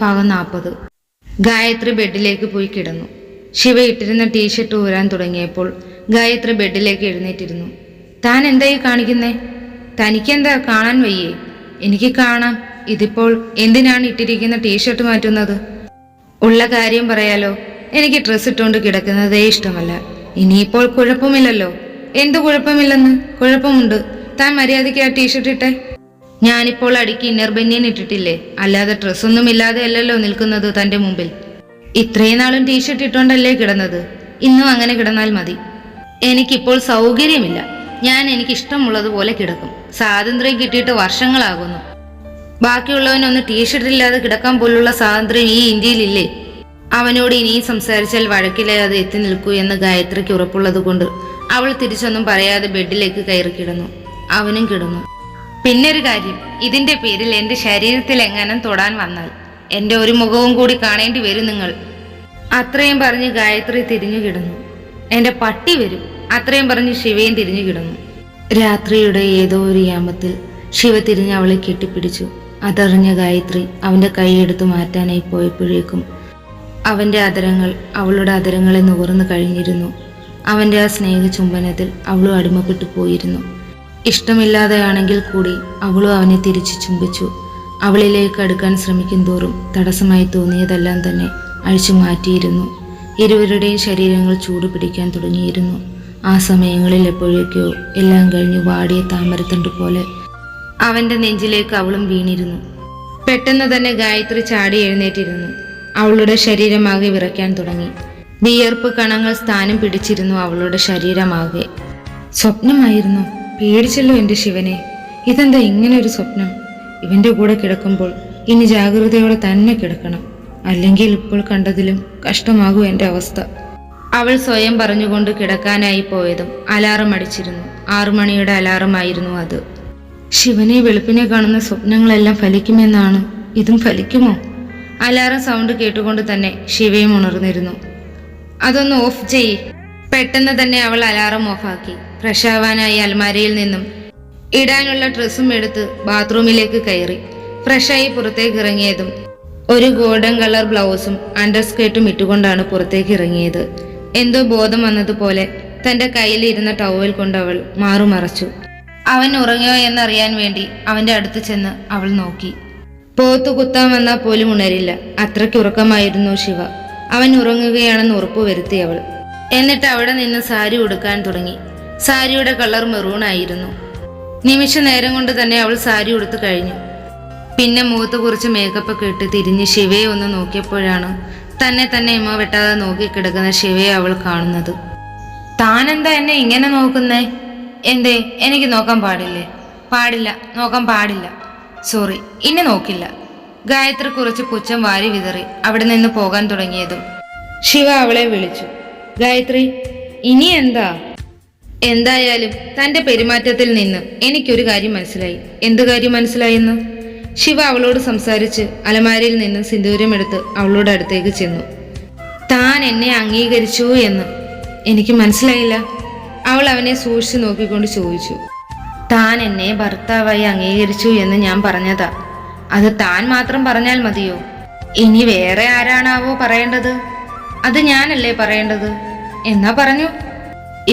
ഭാഗം നാൽപ്പത് ഗായത്രി ബെഡിലേക്ക് പോയി കിടന്നു. ശിവ ഇട്ടിരുന്ന ടീഷർട്ട് ഊരാൻ തുടങ്ങിയപ്പോൾ ഗായത്രി ബെഡിലേക്ക് എഴുന്നേറ്റിരുന്നു. താൻ എന്തായി കാണിക്കുന്നേ? തനിക്കെന്താ കാണാൻ വയ്യേ? എനിക്ക് കാണാം. ഇതിപ്പോൾ എന്തിനാണ് ഇട്ടിരിക്കുന്ന ടീഷർട്ട് മാറ്റുന്നത്? ഉള്ള കാര്യം പറയാലോ. എനിക്ക് ഡ്രസ്സ് ഇട്ടുകൊണ്ട് കിടക്കുന്നതേ ഇഷ്ടമല്ല. ഇനിയിപ്പോൾ കുഴപ്പമില്ലല്ലോ. എന്ത് കുഴപ്പമില്ലെന്ന്? കുഴപ്പമുണ്ട്. താൻ മര്യാദയ്ക്ക് ആ ടീഷർട്ട് ഇട്ടേ. ഞാനിപ്പോൾ അടിക്ക് ഇന്നർ ബനിയൻ ഇട്ടിട്ടില്ലേ? അല്ലാതെ ഡ്രസ്സൊന്നും ഇല്ലാതെ അല്ലല്ലോ നിൽക്കുന്നത് തന്റെ മുമ്പിൽ. ഇത്രയും നാളും ടീഷർട്ട് ഇട്ടോണ്ടല്ലേ കിടന്നത്? ഇന്നും അങ്ങനെ കിടന്നാൽ മതി. എനിക്കിപ്പോൾ സൗകര്യമില്ല. ഞാൻ എനിക്ക് ഇഷ്ടമുള്ളതുപോലെ കിടക്കും. സ്വാതന്ത്ര്യം കിട്ടിയിട്ട് വർഷങ്ങളാകുന്നു. ബാക്കിയുള്ളവനൊന്ന് ടീഷർട്ട് ഇല്ലാതെ കിടക്കാൻ പോലുള്ള സ്വാതന്ത്ര്യം ഈ ഇന്ത്യയിലില്ലേ? അവനോട് ഇനിയും സംസാരിച്ചാൽ വഴക്കില്ലാതെ എത്തി നിൽക്കൂ എന്ന് ഗായത്രിക്ക് ഉറപ്പുള്ളത് കൊണ്ട് അവൾ തിരിച്ചൊന്നും പറയാതെ ബെഡിലേക്ക് കയറി കിടന്നു. അവനും കിടന്നു. പിന്നൊരു കാര്യം ഇതിന്റെ പേരിൽ എന്റെ ശരീരത്തിൽ എങ്ങാനും തൊടാൻ വന്നാൽ എന്റെ ഒരു മുഖവും കൂടി കാണേണ്ടി വരും നിങ്ങൾ. അത്രയും പറഞ്ഞ് ഗായത്രി തിരിഞ്ഞു കിടന്നു. എന്റെ പട്ടി വരും അത്രയും പറഞ്ഞ് ശിവയും തിരിഞ്ഞു കിടന്നു. രാത്രിയുടെ ഏതോ ഒരു യാമത്തിൽ ശിവ തിരിഞ്ഞ് അവളെ കെട്ടിപ്പിടിച്ചു. അതറിഞ്ഞ ഗായത്രി അവന്റെ കൈയെടുത്ത് മാറ്റാനായി പോയപ്പോഴേക്കും അവന്റെ അതരങ്ങൾ അവളുടെ അതരങ്ങളെ നുകർന്നു കഴിഞ്ഞിരുന്നു. അവന്റെ ആ സ്നേഹ ചുംബനത്തിൽ അവളും അടിമപ്പെട്ടു പോയിരുന്നു. ഇഷ്ടമില്ലാതെയാണെങ്കിൽ കൂടി അവളും അവനെ തിരിച്ചു ചുംബിച്ചു. അവളിലേക്ക് അടുക്കാൻ ശ്രമിക്കും തോറും തടസ്സമായി തോന്നിയതെല്ലാം തന്നെ അഴിച്ചു മാറ്റിയിരുന്നു. ഇരുവരുടെയും ശരീരങ്ങൾ ചൂട് പിടിക്കാൻ തുടങ്ങിയിരുന്നു. ആ സമയങ്ങളിൽ എപ്പോഴേക്കോ എല്ലാം കഴിഞ്ഞു വാടിയ താമരത്തണ്ട് പോലെ അവന്റെ നെഞ്ചിലേക്ക് അവളും വീണിരുന്നു. പെട്ടെന്ന് തന്നെ ഗായത്രി ചാടി എഴുന്നേറ്റിരുന്നു. അവളുടെ ശരീരമാകെ വിറയ്ക്കാൻ തുടങ്ങി. വിയർപ്പ് കണങ്ങൾ സ്ഥാനം പിടിച്ചിരുന്നു അവളുടെ ശരീരമാകെ. സ്വപ്നമായിരുന്നു? പേടിച്ചല്ലോ എന്റെ ശിവനെ. ഇതെന്താ ഇങ്ങനെ ഒരു സ്വപ്നം? ഇവന്റെ കൂടെ കിടക്കുമ്പോൾ ഇനി ജാഗ്രതയോടെ തന്നെ കിടക്കണം. അല്ലെങ്കിൽ ഇപ്പോൾ കണ്ടതിലും കഷ്ടമാകും എന്റെ അവസ്ഥ. അവൾ സ്വയം പറഞ്ഞുകൊണ്ട് കിടക്കാനായി പോയതും അലാറം അടിച്ചിരുന്നു. ആറുമണിയുടെ അലാറമായിരുന്നു അത്. ശിവനെ വെളുപ്പിനെ കാണുന്ന സ്വപ്നങ്ങളെല്ലാം ഫലിക്കുമെന്നാണ്. ഇതും ഫലിക്കുമോ? അലാറം സൗണ്ട് കേട്ടുകൊണ്ട് തന്നെ ശിവയും ഉണർന്നിരുന്നു. അതൊന്ന് ഓഫ് ചെയ്യ്. പെട്ടെന്ന് തന്നെ അവൾ അലാറം ഓഫാക്കി. ഫ്രഷ് ആവാനായി അൽമാരയിൽ നിന്നും ഇടാനുള്ള ഡ്രസ്സും എടുത്ത് ബാത്റൂമിലേക്ക് കയറി. ഫ്രഷായി പുറത്തേക്ക് ഇറങ്ങിയതും ഒരു ഗോൾഡൻ കളർ ബ്ലൗസും അണ്ടർസ്കേർട്ടും ഇട്ടുകൊണ്ടാണ് പുറത്തേക്ക് ഇറങ്ങിയത് എന്തോ ബോധം വന്നതുപോലെ തന്റെ കയ്യിലിരുന്ന ടവൽ കൊണ്ട് അവൾ മാറുമറച്ചു. അവൻ ഉറങ്ങിയോ എന്നറിയാൻ വേണ്ടി അവന്റെ അടുത്ത് ചെന്ന് അവൾ നോക്കി. പോത്തു കുത്താൻ വന്നാൽ പോലും ഉണരില്ല. അത്രയ്ക്ക് ഉറക്കമായിരുന്നു ശിവ. അവൻ ഉറങ്ങുകയാണെന്ന് ഉറപ്പുവരുത്തി അവൾ. എന്നിട്ട് അവിടെ നിന്ന് സാരി ഉടുക്കാൻ തുടങ്ങി. സാരിയുടെ കളർ മെറൂൺ ആയിരുന്നു. നിമിഷ നേരം കൊണ്ട് തന്നെ അവൾ സാരി ഉടുത്തു കഴിഞ്ഞു. പിന്നെ മുഖത്ത് കുറച്ച് മേക്കപ്പ് ഒക്കെ ഇട്ട് തിരിഞ്ഞ് ശിവയെ ഒന്ന് നോക്കിയപ്പോഴാണ് തന്നെ തന്നെ ഇമ്മ വെട്ടാതെ നോക്കിക്കിടക്കുന്ന ശിവയെ അവൾ കാണുന്നത്. താനെന്താ എന്നെ ഇങ്ങനെ നോക്കുന്നേ? എന്തേ എനിക്ക് നോക്കാൻ പാടില്ലേ? പാടില്ല നോക്കാൻ പാടില്ല. സോറി ഇനി നോക്കില്ല. ഗായത്രി കുറച്ച് പുച്ഛം വാരി വിതറി അവിടെ നിന്ന് പോകാൻ തുടങ്ങിയതും ശിവ അവളെ വിളിച്ചു. ഗായത്രി ഇനി എന്താ? എന്തായാലും തന്റെ പെരുമാറ്റത്തിൽ നിന്ന് എനിക്കൊരു കാര്യം മനസ്സിലായി. എന്ത് കാര്യം മനസ്സിലായെന്ന്? ശിവ അവളോട് സംസാരിച്ച് അലമാരയിൽ നിന്ന് സിന്ദൂരമെടുത്ത് അവളോട് അടുത്തേക്ക് ചെന്നു. താൻ എന്നെ അംഗീകരിച്ചു എന്ന് എനിക്ക് മനസ്സിലായില്ല. അവൾ അവനെ സൂക്ഷിച്ചു നോക്കിക്കൊണ്ട് ചോദിച്ചു. താൻ എന്നെ ഭർത്താവായി അംഗീകരിച്ചു എന്ന് ഞാൻ പറഞ്ഞതാ. അത് താൻ മാത്രം പറഞ്ഞാൽ മതിയോ? ഇനി വേറെ ആരാണാവോ പറയേണ്ടത്? അത് ഞാനല്ലേ പറയേണ്ടത്? എന്നാ പറഞ്ഞു.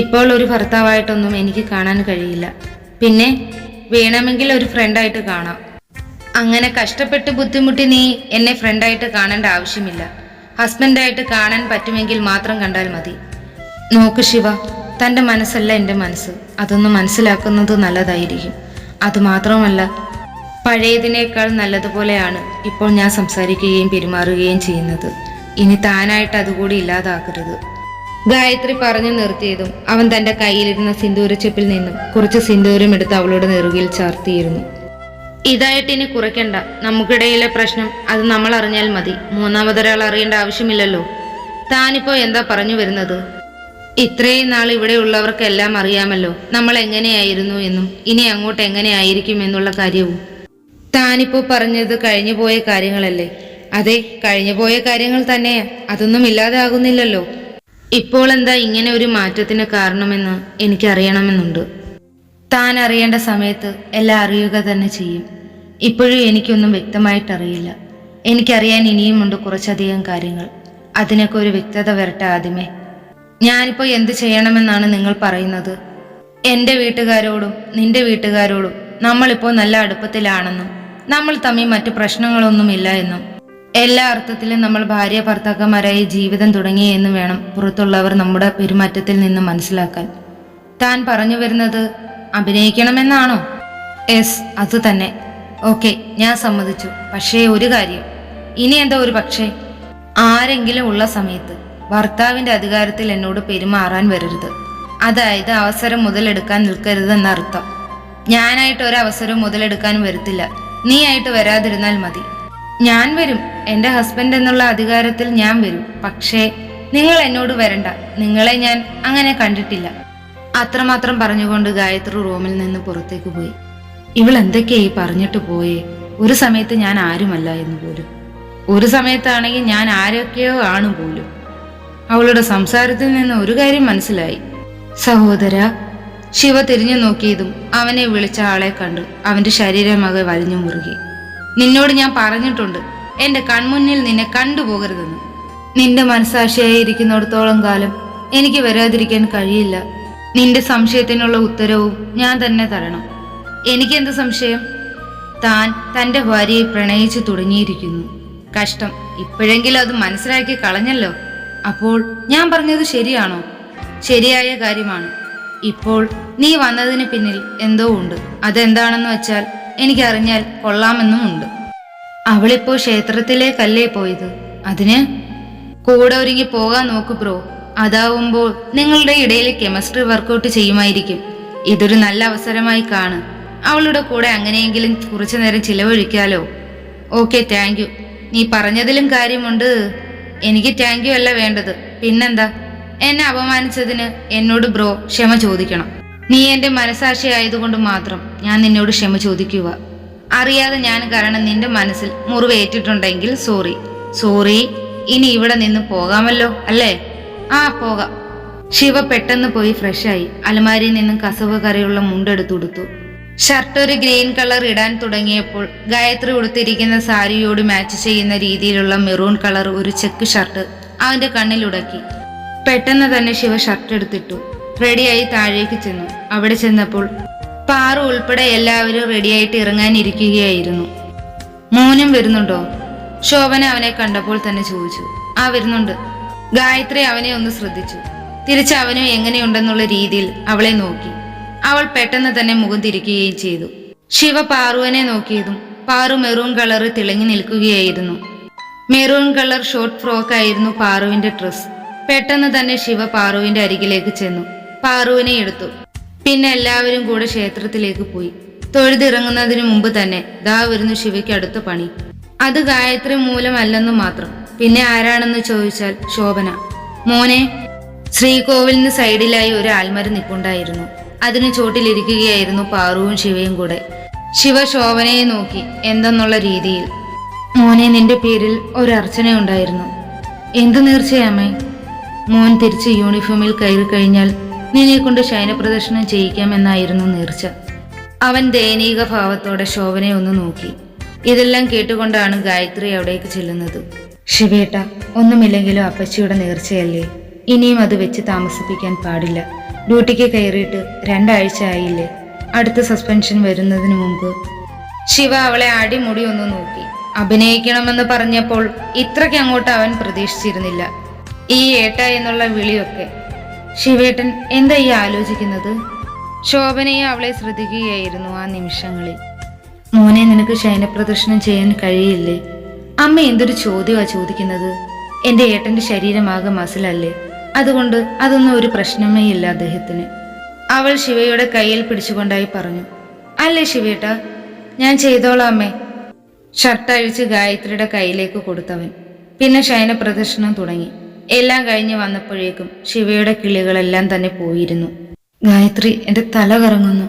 ഇപ്പോൾ ഒരു ഭർത്താവായിട്ടൊന്നും എനിക്ക് കാണാൻ കഴിയില്ല. പിന്നെ വേണമെങ്കിൽ ഒരു ഫ്രണ്ടായിട്ട് കാണാം. അങ്ങനെ കഷ്ടപ്പെട്ട് ബുദ്ധിമുട്ടി നീ എന്നെ ഫ്രണ്ടായിട്ട് കാണേണ്ട ആവശ്യമില്ല. ഹസ്ബൻഡായിട്ട് കാണാൻ പറ്റുമെങ്കിൽ മാത്രം കണ്ടാൽ മതി. നോക്ക് ശിവ തന്റെ മനസ്സല്ല എന്റെ മനസ്സ്. അതൊന്ന് മനസ്സിലാക്കുന്നത് നല്ലതായിരിക്കും. അതുമാത്രമല്ല പഴയതിനേക്കാൾ നല്ലതുപോലെയാണ് ഇപ്പോൾ ഞാൻ സംസാരിക്കുകയും പെരുമാറുകയും ചെയ്യുന്നത്. ഇനി താനായിട്ട് അതുകൂടി ഇല്ലാതാക്കരുത്. ഗായത്രി പറഞ്ഞു നിർത്തിയതും അവൻ തന്റെ കയ്യിലിരുന്ന സിന്ദൂരച്ചെപ്പിൽ നിന്നും കുറച്ച് സിന്ദൂരം എടുത്ത് അവളുടെ നെറുകിൽ ചാർത്തിയിരുന്നു. ഇതായിട്ട് ഇനി കുറയ്ക്കണ്ട. നമുക്കിടയിലെ പ്രശ്നം അത് നമ്മൾ അറിഞ്ഞാൽ മതി. മൂന്നാമതൊരാൾ അറിയേണ്ട ആവശ്യമില്ലല്ലോ. താനിപ്പോ എന്താ പറഞ്ഞു വരുന്നത്? ഇത്രയും നാൾ ഇവിടെയുള്ളവർക്കെല്ലാം അറിയാമല്ലോ നമ്മൾ എങ്ങനെയായിരുന്നു എന്നും ഇനി അങ്ങോട്ട് എങ്ങനെയായിരിക്കും എന്നുള്ള കാര്യവും. താനിപ്പോ പറഞ്ഞത് കഴിഞ്ഞുപോയ കാര്യങ്ങളല്ലേ? അതെ കഴിഞ്ഞുപോയ കാര്യങ്ങൾ തന്നെയാ. അതൊന്നും ഇല്ലാതാകുന്നില്ലല്ലോ. ഇപ്പോൾ എന്താ ഇങ്ങനെ ഒരു മാറ്റത്തിന് കാരണമെന്ന് എനിക്കറിയണമെന്നുണ്ട്. താൻ അറിയേണ്ട സമയത്ത് എല്ലാം അറിയുക തന്നെ ചെയ്യും. ഇപ്പോഴും എനിക്കൊന്നും വ്യക്തമായിട്ടറിയില്ല. എനിക്കറിയാൻ ഇനിയുമുണ്ട് കുറച്ചധികം കാര്യങ്ങൾ. അതിനൊക്കെ ഒരു വ്യക്തത വരട്ടെ ആദ്യമേ ഞാനിപ്പോൾ എന്ത് ചെയ്യണമെന്നാണ് നിങ്ങൾ പറയുന്നത്? എന്റെ വീട്ടുകാരോടും നിന്റെ വീട്ടുകാരോടും നമ്മളിപ്പോൾ നല്ല അടുപ്പത്തിലാണെന്നും നമ്മൾ തമ്മിൽ മറ്റു പ്രശ്നങ്ങളൊന്നുമില്ല എന്നും എല്ലാ അർത്ഥത്തിലും നമ്മൾ ഭാര്യ ഭർത്താക്കന്മാരായി ജീവിതം തുടങ്ങി എന്ന് വേണം പുറത്തുള്ളവർ നമ്മുടെ പെരുമാറ്റത്തിൽ നിന്ന് മനസ്സിലാക്കാൻ. താൻ പറഞ്ഞു വരുന്നത് അഭിനയിക്കണമെന്നാണോ? എസ് അത് തന്നെ. ഓക്കെ ഞാൻ സമ്മതിച്ചു. പക്ഷേ ഒരു കാര്യം. ഇനി എന്താ ഒരു പക്ഷേ? ആരെങ്കിലും ഉള്ള സമയത്ത് ഭർത്താവിന്റെ അധികാരത്തിൽ എന്നോട് പെരുമാറാൻ വരരുത്. അതായത് അവസരം മുതലെടുക്കാൻ നിൽക്കരുത് എന്നർത്ഥം ഞാനായിട്ട് ഒരു അവസരം മുതലെടുക്കാൻ വരത്തില്ല. നീ ആയിട്ട് വരാതിരുന്നാൽ മതി. ഞാൻ വരും. എന്റെ ഹസ്ബൻഡ് എന്നുള്ള അധികാരത്തിൽ ഞാൻ വരും. പക്ഷേ നിങ്ങൾ എന്നോട് വരണ്ട. നിങ്ങളെ ഞാൻ അങ്ങനെ കണ്ടിട്ടില്ല. അത്രമാത്രം പറഞ്ഞുകൊണ്ട് ഗായത്രി റൂമിൽ നിന്ന് പുറത്തേക്ക് പോയി. ഇവൾ എന്തൊക്കെയായി പറഞ്ഞിട്ട് പോയേ? ഒരു സമയത്ത് ഞാൻ ആരുമല്ല എന്ന് പോലും. ഒരു സമയത്താണെങ്കിൽ ഞാൻ ആരൊക്കെയോ ആണ് പോലും. അവളുടെ സംസാരത്തിൽ നിന്ന് ഒരു കാര്യം മനസ്സിലായി. സഹോദര ശിവ തിരിഞ്ഞു നോക്കിയതും അവനെ വിളിച്ച ആളെ കണ്ടു അവന്റെ ശരീരമകെ വലിഞ്ഞു മുറുകി. നിന്നോട് ഞാൻ പറഞ്ഞിട്ടുണ്ട്. എന്റെ കൺമുന്നിൽ നിന്നെ കണ്ടുപോകരുതെന്ന്. നിന്റെ മനസാക്ഷിയായി ഇരിക്കുന്നിടത്തോളം കാലം എനിക്ക് വരാതിരിക്കാൻ കഴിയില്ല. നിന്റെ സംശയത്തിനുള്ള ഉത്തരവും ഞാൻ തന്നെ തരണം. എനിക്കെന്ത് സംശയം? താൻ തന്റെ ഭാര്യയെ പ്രണയിച്ചു തുടങ്ങിയിരിക്കുന്നു. കഷ്ടം. ഇപ്പോഴെങ്കിലും അത് മനസ്സിലാക്കി കളഞ്ഞല്ലോ. അപ്പോൾ ഞാൻ പറഞ്ഞത് ശരിയാണോ? ശരിയായ കാര്യമാണ്. ഇപ്പോൾ നീ വന്നതിന് പിന്നിൽ എന്തോ ഉണ്ട്. അതെന്താണെന്ന് വെച്ചാൽ എനിക്കറിഞ്ഞാൽ കൊള്ളാമെന്നും ഉണ്ട്. അവളിപ്പോ ക്ഷേത്രത്തിലേക്കല്ലേ പോയത്. അതിന് കൂടെ ഒരുങ്ങി പോകാൻ നോക്ക് ബ്രോ. അതാവുമ്പോൾ നിങ്ങളുടെ ഇടയിൽ കെമിസ്ട്രി വർക്കൗട്ട് ചെയ്യുമായിരിക്കും. ഇതൊരു നല്ല അവസരമായി കാണ്. അവളുടെ കൂടെ അങ്ങനെയെങ്കിലും കുറച്ചു നേരം ചിലവഴിക്കാലോ. Okay thank you. നീ പറഞ്ഞതിലും കാര്യമുണ്ട്. എനിക്ക് താങ്ക് യു അല്ല വേണ്ടത്. പിന്നെന്താ? എന്നെ അപമാനിച്ചതിന് എന്നോട് ബ്രോ ക്ഷമ ചോദിക്കണം. നീ എന്റെ മനസാക്ഷിയായതുകൊണ്ട് മാത്രം ഞാൻ നിന്നോട് ക്ഷമ ചോദിക്കുക. അറിയാതെ ഞാൻ കാരണം നിന്റെ മനസ്സിൽ മുറിവേറ്റിട്ടുണ്ടെങ്കിൽ സോറി. സോറി ഇനി ഇവിടെ നിന്ന് പോകാമല്ലോ അല്ലേ? ആ പോകാം. ശിവ പെട്ടെന്ന് പോയി ഫ്രഷായി അലമാരിയിൽ നിന്നും കസവ് കറിയുള്ള മുണ്ടെടുത്തുടുത്തു ഷർട്ട് ഒരു ഗ്രീൻ കളർ ഇടാൻ തുടങ്ങിയപ്പോൾ ഗായത്രി ഉടുത്തിരിക്കുന്ന സാരിയോട് മാച്ച് ചെയ്യുന്ന രീതിയിലുള്ള മെറൂൺ കളർ ഒരു ചെക്ക് ഷർട്ട് അവന്റെ കണ്ണിലുടക്കി പെട്ടെന്ന് തന്നെ ശിവ ഷർട്ട് എടുത്തിട്ടു. റെഡിയായി താഴേക്ക് ചെന്നു. അവിടെ ചെന്നപ്പോൾ പാറു ഉൾപ്പെടെ എല്ലാവരും റെഡിയായിട്ട് ഇറങ്ങാനിരിക്കുകയായിരുന്നു. മോനും വരുന്നുണ്ടോ? ശോഭന അവനെ കണ്ടപ്പോൾ തന്നെ ചോദിച്ചു. ആ വരുന്നുണ്ട്. ഗായത്രി അവനെ ഒന്ന് ശ്രദ്ധിച്ചു. തിരിച്ച് അവനും എങ്ങനെയുണ്ടെന്നുള്ള രീതിയിൽ അവളെ നോക്കി. അവൾ പെട്ടെന്ന് തന്നെ മുഖം തിരിക്കുകയും ചെയ്തു. ശിവ പാറുവനെ നോക്കിയതും പാറു മെറൂൺ കളറ് തിളങ്ങി നിൽക്കുകയായിരുന്നു. മെറൂൺ കളർ ഷോർട്ട് ഫ്രോക്ക് ആയിരുന്നു പാറുവിന്റെ ഡ്രസ് പെട്ടെന്ന് തന്നെ ശിവ പാറുവിന്റെ അരികിലേക്ക് ചെന്നു. പാറുവിനെ എടുത്തു. പിന്നെ എല്ലാവരും കൂടെ ക്ഷേത്രത്തിലേക്ക് പോയി. തൊഴുതിറങ്ങുന്നതിന് മുമ്പ് തന്നെ ദാ വരുന്നു ശിവയ്ക്ക് അടുത്ത പണി. അത് ഗായത്രി മൂലമല്ലെന്ന് മാത്രം. പിന്നെ ആരാണെന്ന് ചോദിച്ചാൽ ശോഭന. മോനെ ശ്രീകോവിലിന് സൈഡിലായി ഒരു ആൽമരം നിൽപ്പുണ്ടായിരുന്നു അതിന് ചോട്ടിലിരിക്കുകയായിരുന്നു പാറുവും ശിവയും കൂടെ. ശിവ ശോഭനയെ നോക്കി എന്തെന്നുള്ള രീതിയിൽ. മോനെ നിന്റെ പേരിൽ ഒരു അർച്ചനയുണ്ടായിരുന്നു. എന്തു നേർച്ചയാമേ? മോൻ തിരിച്ച് യൂണിഫോമിൽ കയറി കഴിഞ്ഞാൽ നിന്നെ കൊണ്ട് ശയനപ്രദർശനം ചെയ്യിക്കാമെന്നായിരുന്നു നേർച്ച. അവൻ ദയനീക ഭാവത്തോടെ ശോഭനെ ഒന്ന് നോക്കി. ഇതെല്ലാം കേട്ടുകൊണ്ടാണ് ഗായത്രി അവിടേക്ക് ചെല്ലുന്നത്. ശിവേട്ട ഒന്നുമില്ലെങ്കിലും അപ്പച്ചിയുടെ നേർച്ചയല്ലേ? ഇനിയും അത് വെച്ച് താമസിപ്പിക്കാൻ പാടില്ല. ഡ്യൂട്ടിക്ക് കയറിയിട്ട് രണ്ടാഴ്ച ആയില്ലേ? അടുത്ത സസ്പെൻഷൻ വരുന്നതിന് മുമ്പ്. ശിവ അവളെ അടിമുടി ഒന്ന് നോക്കി. അഭിനയിക്കണമെന്ന് പറഞ്ഞപ്പോൾ ഇത്രയ്ക്ക് അങ്ങോട്ട് അവൻ പ്രതീക്ഷിച്ചിരുന്നില്ല. ഈ ഏട്ട എന്നുള്ള വിളിയൊക്കെ ശിവേട്ടൻ എന്താ ഈ ആലോചിക്കുന്നത്? ശോഭനയെ അവളെ ശ്രദ്ധിക്കുകയായിരുന്നു ആ നിമിഷങ്ങളിൽ. മോനെ നിനക്ക് ശയനപ്രദർശനം ചെയ്യാൻ കഴിയില്ലേ? അമ്മ എന്തൊരു ചോദ്യമാ ചോദിക്കുന്നത്? എന്റെ ഏട്ടന്റെ ശരീരമാകെ മസിലല്ലേ? അതുകൊണ്ട് അതൊന്നും ഒരു പ്രശ്നമേ ഇല്ല അദ്ദേഹത്തിന്. അവൾ ശിവയുടെ കയ്യിൽ പിടിച്ചുകൊണ്ടായി പറഞ്ഞു അല്ലേ ശിവേട്ട ഞാൻ ചെയ്തോളാം അമ്മേ. ഷർട്ട് അഴിച്ച് ഗായത്രിയുടെ കയ്യിലേക്ക് കൊടുത്തവൻ. പിന്നെ ശയന പ്രദർശനം തുടങ്ങി. എല്ലാം കഴിഞ്ഞ് വന്നപ്പോഴേക്കും ശിവയുടെ കിളികളെല്ലാം തന്നെ പോയിരുന്നു. ഗായത്രി എന്റെ തല കറങ്ങുന്നു.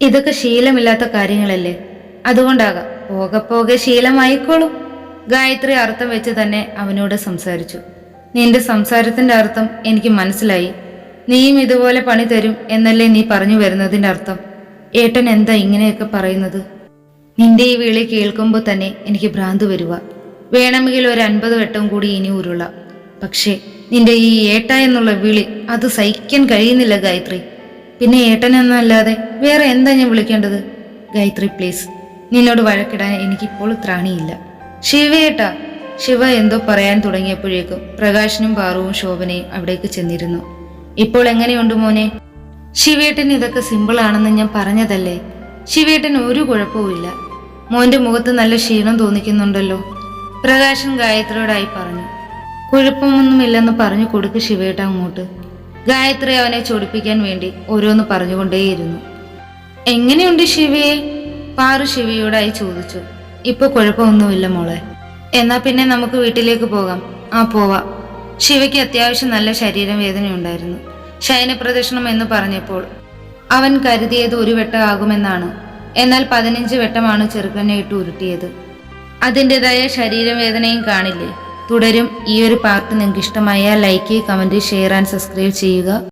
ഇതൊക്കെ ശീലമില്ലാത്ത കാര്യങ്ങളല്ലേ? അതുകൊണ്ടാകാം. പോകെ പോകെ ശീലമായിക്കോളും. ഗായത്രി അർത്ഥം വെച്ച് തന്നെ അവനോട് സംസാരിച്ചു. നിന്റെ സംസാരത്തിന്റെ അർത്ഥം എനിക്ക് മനസ്സിലായി. നീയും ഇതുപോലെ പണി തരും എന്നല്ലേ നീ പറഞ്ഞു വരുന്നതിന്റെ അർത്ഥം? ഏട്ടൻ എന്താ ഇങ്ങനെയൊക്കെ പറയുന്നത്? നിന്റെ ഈ വിളി കേൾക്കുമ്പോൾ തന്നെ എനിക്ക് ഭ്രാന്ത് വരുക വേണമെങ്കിൽ ഒരു അൻപത് വട്ടം കൂടി ഇനി ഉരുളാം. പക്ഷേ നിന്റെ ഈ ഏട്ട എന്നുള്ള വിളി അത് സഹിക്കാൻ കഴിയുന്നില്ല ഗായത്രി. പിന്നെ ഏട്ടൻ എന്നല്ലാതെ വേറെ എന്താ ഞാൻ വിളിക്കേണ്ടത്? ഗായത്രി പ്ലീസ് നിന്നോട് വഴക്കിടാൻ എനിക്കിപ്പോൾ ത്രാണിയില്ല. ശിവേട്ട ശിവ എന്തോ പറയാൻ തുടങ്ങിയപ്പോഴേക്കും പ്രകാശനും പാറുവും ശോഭനയും അവിടേക്ക് ചെന്നിരുന്നു. ഇപ്പോൾ എങ്ങനെയുണ്ട് മോനെ? ശിവേട്ടൻ ഇതൊക്കെ സിമ്പിൾ ആണെന്ന് ഞാൻ പറഞ്ഞതല്ലേ? ശിവേട്ടൻ ഒരു കുഴപ്പവുമില്ല മോന്റെ മുഖത്ത് നല്ല ക്ഷീണം തോന്നിക്കുന്നുണ്ടല്ലോ. പ്രകാശൻ ഗായത്രിയോടായി പറഞ്ഞു. കുഴപ്പമൊന്നുമില്ലെന്ന് പറഞ്ഞു കൊടുക്ക് ശിവേട്ട അങ്ങോട്ട്. ഗായത്രി അവനെ ചൊടിപ്പിക്കാൻ വേണ്ടി ഓരോന്ന് പറഞ്ഞുകൊണ്ടേയിരുന്നു. എങ്ങനെയുണ്ട് ശിവയെ പാറു ശിവയോടായി ചോദിച്ചു. ഇപ്പൊ കുഴപ്പമൊന്നുമില്ല മോളെ. എന്നാ പിന്നെ നമുക്ക് വീട്ടിലേക്ക് പോകാം. ആ പോവാ. ശിവയ്ക്ക് അത്യാവശ്യം നല്ല ശരീരം ശരീരവേദനയുണ്ടായിരുന്നു ശയനപ്രദക്ഷിണം എന്ന് പറഞ്ഞപ്പോൾ അവൻ കരുതിയത് ഒരു വെട്ടമാകുമെന്നാണ് എന്നാൽ പതിനഞ്ച് വെട്ടമാണ് ചെറുക്കനെ ഇട്ട് ഉരുട്ടിയത്. അതിന്റെതായ ശരീരവേദനയും കാണില്ലേ? തുടരും. ഈ ഒരു പാർട്ട് നിങ്ങൾക്ക് ഇഷ്ടമായ like comment share and subscribe ചെയ്യുക.